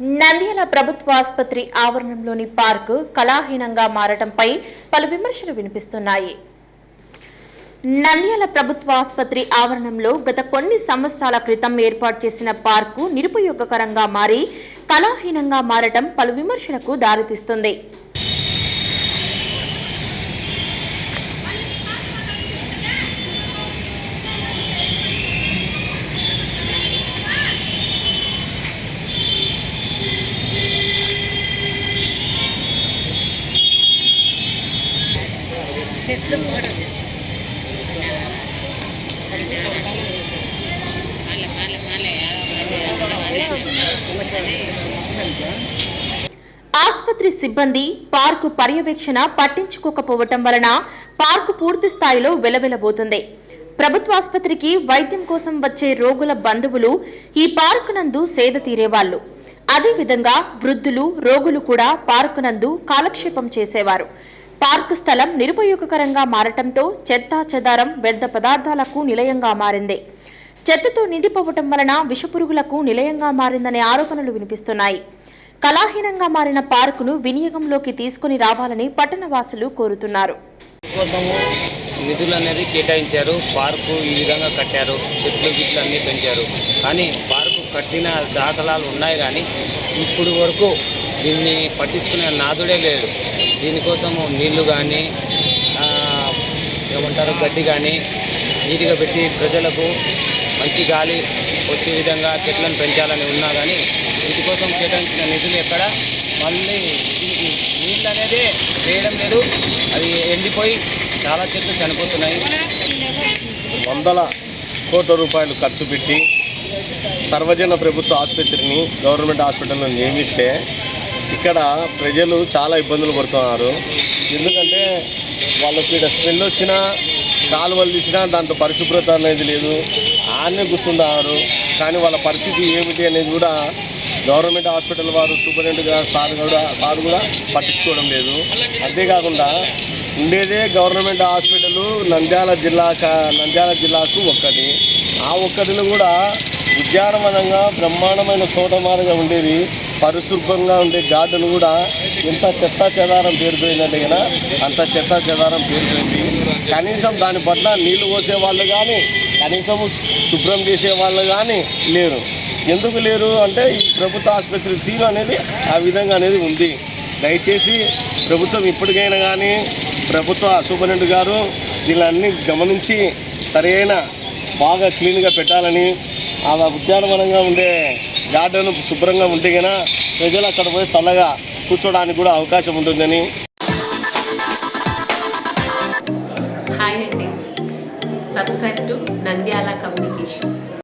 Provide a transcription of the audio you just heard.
నంద్యాల ప్రభుత్వ ఆసుపత్రి ఆవరణంలోని పార్కు కళాహీనంగా మారటంపై పలు విమర్శలు వినిపిస్తున్నాయి. నంద్యాల ప్రభుత్వ ఆసుపత్రి ఆవరణంలో గత కొన్ని సంవత్సరాల క్రితం ఏర్పాటు చేసిన పార్కు నిరుపయోగకరంగా మారి కళాహీనంగా మారటం పలు విమర్శలకు దారితీస్తుంది చెట్లు కూడా ఆసుపత్రి సిబ్బంది పార్కు పర్యవేక్షణ పట్టించుకోకపోవటం వలన పార్కు పూర్తి స్థాయిలో వెలవెలబోతుంది. ప్రభుత్వాసుపత్రికి వైద్యం కోసం వచ్చే రోగుల బంధువులు ఈ పార్కు నందు సేద తీరేవాళ్ళు అదేవిధంగా వృద్ధులు రోగులు కూడా పార్కు నందు కాలక్షేపం చేసేవారు. పార్క్ స్థలం నిరుపయోగకరంగా మారటంతో చెత్తా చెదారం వ్యర్థ పదార్థాలకు నిలయంగా మారింది. చెత్తతో నిండిపోవటం వలన విషపురుగులకు నిలయంగా మారిందనే ఆరోపణలు వినిపిస్తున్నాయి. కళాహీనంగా మారిన పార్కును వినియోగంలోకి తీసుకుని రావాలని పట్టణవాసులు కోరుతున్నారు. నిధులు అనేది కేటాయించారు పార్కు ఈ విధంగా కట్టారు చెట్లు గిట్లు అన్నీ పెంచారు. కానీ పార్కు కట్టిన దాఖలాలు ఉన్నాయి కానీ ఇప్పుడు వరకు దీన్ని పట్టించుకునే నాదుడే లేడు. దీనికోసము నీళ్ళు కానీ ఏమంటారు గడ్డి కానీ నీట్గా పెట్టి ప్రజలకు మంచి గాలి వచ్చే విధంగా చెట్లను పెంచాలని ఉన్నా కానీ వీటి కోసం కేటాయించిన నిధులు ఎక్కడ? మళ్ళీ నీళ్ళు అనేది వేయడం లేదు. అది ఎండిపోయి చాలా చెట్లు చనిపోతున్నాయి. వందల కోట్ల రూపాయలు ఖర్చు పెట్టి సర్వజన ప్రభుత్వ ఆసుపత్రిని గవర్నమెంట్ హాస్పిటల్లో నియమిస్తే ఇక్కడ ప్రజలు చాలా ఇబ్బందులు పడుతున్నారు. ఎందుకంటే వాళ్ళకి ఇక్కడ స్మెల్ వచ్చినా కాలువలు తీసినా దాంట్లో పరిశుభ్రత అనేది లేదు. ఆడనే కూర్చున్నారు కానీ వాళ్ళ పరిస్థితి ఏమిటి అనేది కూడా గవర్నమెంట్ హాస్పిటల్ వారు సూపరింటెండెంట్ గారు సార్ కూడా సార్ కూడా పట్టించుకోవడం లేదు. అంతేకాకుండా ఉండేదే గవర్నమెంట్ హాస్పిటల్ నంద్యాల జిల్లా నంద్యాల జిల్లాకు ఒక్కటి. ఆ ఒక్కటిలో కూడా ఉద్యానవనంగా బ్రహ్మాండమైన తోటమారుగా ఉండేది. పరిశుభ్రంగా ఉండే గార్డెన్ కూడా ఎంత చెత్త చెదారం పేరుపోయిందంటే కదా అంత చెత్త చెదారం పేరుపోయింది. కనీసం దాని పట్ల నీళ్ళు పోసే వాళ్ళు కానీ కనీసం శుభ్రం చేసే వాళ్ళు కానీ లేరు. ఎందుకు లేరు అంటే ఈ ప్రభుత్వ ఆసుపత్రి తీరు అనేది ఆ విధంగా అనేది ఉంది. దయచేసి ప్రభుత్వం ఇప్పటికైనా కానీ ప్రభుత్వ సూపరింటెండెంట్ గారు దీనిలన్నీ గమనించి సరైన బాగా క్లీన్గా పెట్టాలని ఆ ఉద్యానవనంగా ఉండే గార్డెన్ శుభ్రంగా ఉంటే కనుక ప్రజలు అక్కడ పోయి చల్లగా కూర్చోడానికి కూడా అవకాశం ఉంటుందని. హాయ్ అండి సబ్స్క్రైబ్ టు నంద్యాల కమ్యూనికేషన్